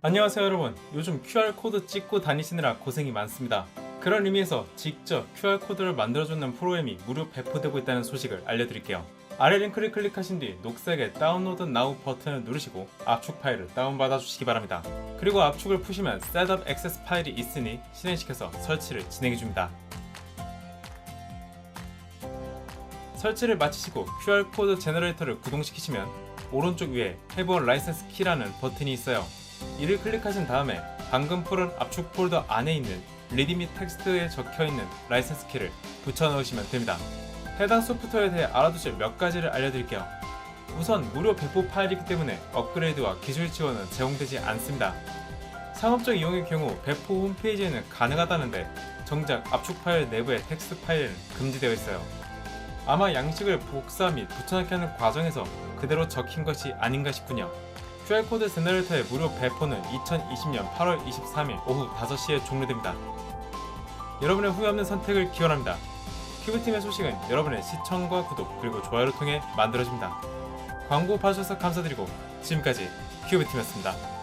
안녕하세요 여러분. 요즘 QR코드 찍고 다니시느라 고생이 많습니다. 그런 의미에서 직접 QR코드를 만들어주는 프로그램이 무료 배포되고 있다는 소식을 알려드릴게요. 아래 링크를 클릭하신 뒤 녹색의 다운로드 나우 버튼을 누르시고 압축 파일을 다운받아 주시기 바랍니다. 그리고 압축을 푸시면 셋업 액세스 파일이 있으니 실행시켜서 설치를 진행해 줍니다. 설치를 마치시고 QR코드 제너레이터를 구동시키시면 오른쪽 위에 Have a License Key라는 버튼이 있어요. 이를 클릭하신 다음에 방금 풀은 압축 폴더 안에 있는 리디미 텍스트에 적혀있는 라이센스 키를 붙여 넣으시면 됩니다. 해당 소프트웨어에 대해 알아두실 몇 가지를 알려드릴게요. 우선 무료 배포 파일이기 때문에 업그레이드와 기술 지원은 제공되지 않습니다. 상업적 이용의 경우 배포 홈페이지에는 가능하다는데 정작 압축 파일 내부의 텍스트 파일은 금지되어 있어요. 아마 양식을 복사 및 붙여넣기 하는 과정에서 그대로 적힌 것이 아닌가 싶군요. QR코드 제너레이터의 무료 배포는 2020년 8월 23일 오후 5시에 종료됩니다. 여러분의 후회 없는 선택을 기원합니다. 큐브팀의 소식은 여러분의 시청과 구독 그리고 좋아요를 통해 만들어집니다. 광고 봐주셔서 감사드리고 지금까지 큐브팀이었습니다.